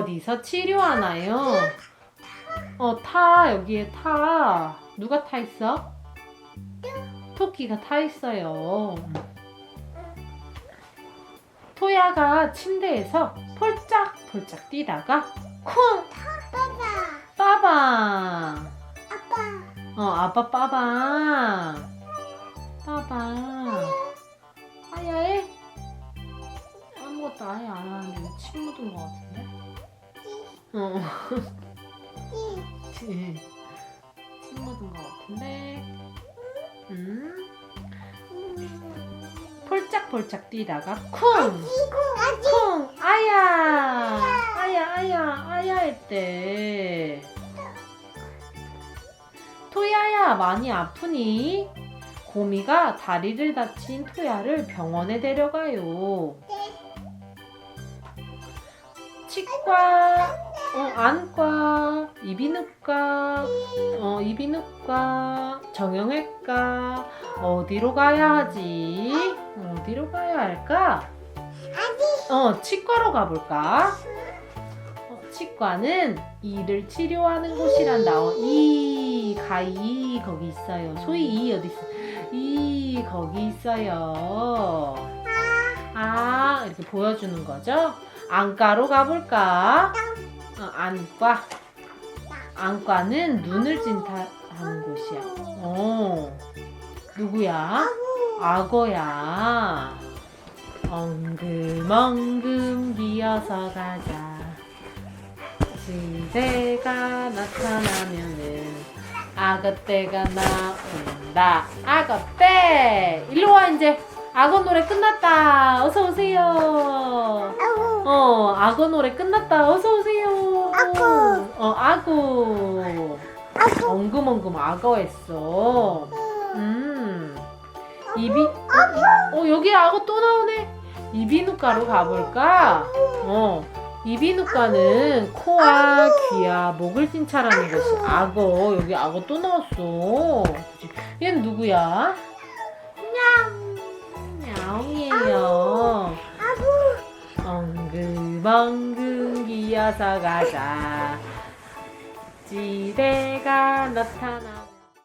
어디서 치료하나요? 어, 타. 여기에 타. 누가 타 있어? 토끼가 타 있어요. 토야가 침대에서 폴짝폴짝 뛰다가 쿵! 빠방! 아빠. 어, 아빠 빠방! 빠방! 아야해? 아무것도 아예 안 하는데 왜침 묻은 것 같은데? 어. 침 묻은 것 같은데? 음? 폴짝폴짝 뛰다가 쿵! 쿵! 아야! 아야, 아야, 아야 했대. 토야야, 많이 아프니? 고미가 다리를 다친 토야를 병원에 데려가요. 치과, 어, 안과, 이비인후과, 어, 이비인후과, 정형외과, 어디로 가야 하지? 어디로 가야 할까? 어, 치과로 가볼까? 어, 치과는 이를 치료하는 곳이란다. 어, 이, 가이, 거기 있어요. 소위 이 어디 있어? 이, 거기 있어요. 아, 이렇게 보여주는 거죠? 안과로 가볼까? 어, 안과. 안과는 눈을 진단하는 곳이야. 어, 누구야? 악어야. 엉금엉금 기어서 가자. 지대가 나타나면은 악어떼가 나온다. 악어떼! 일로 와, 이제. 악어 노래 끝났다. 어서 오세요. 아우. 어, 악어 노래 끝났다. 어서 오세요. 악어. 어, 악어. 아빠. 엉금엉금 악어 했어. 음. 이비 어 여기 악어 또 나오네. 이비인후과로 가볼까? 어. 이비인후과는 코와 귀와 목을 진찰하는 것이 악어. 여기 악어 또 나왔어. 그치? 얘는 누구야? 냐옹이에요. 아부. 엉금엉금 기어서 가자. 지대가 나타나.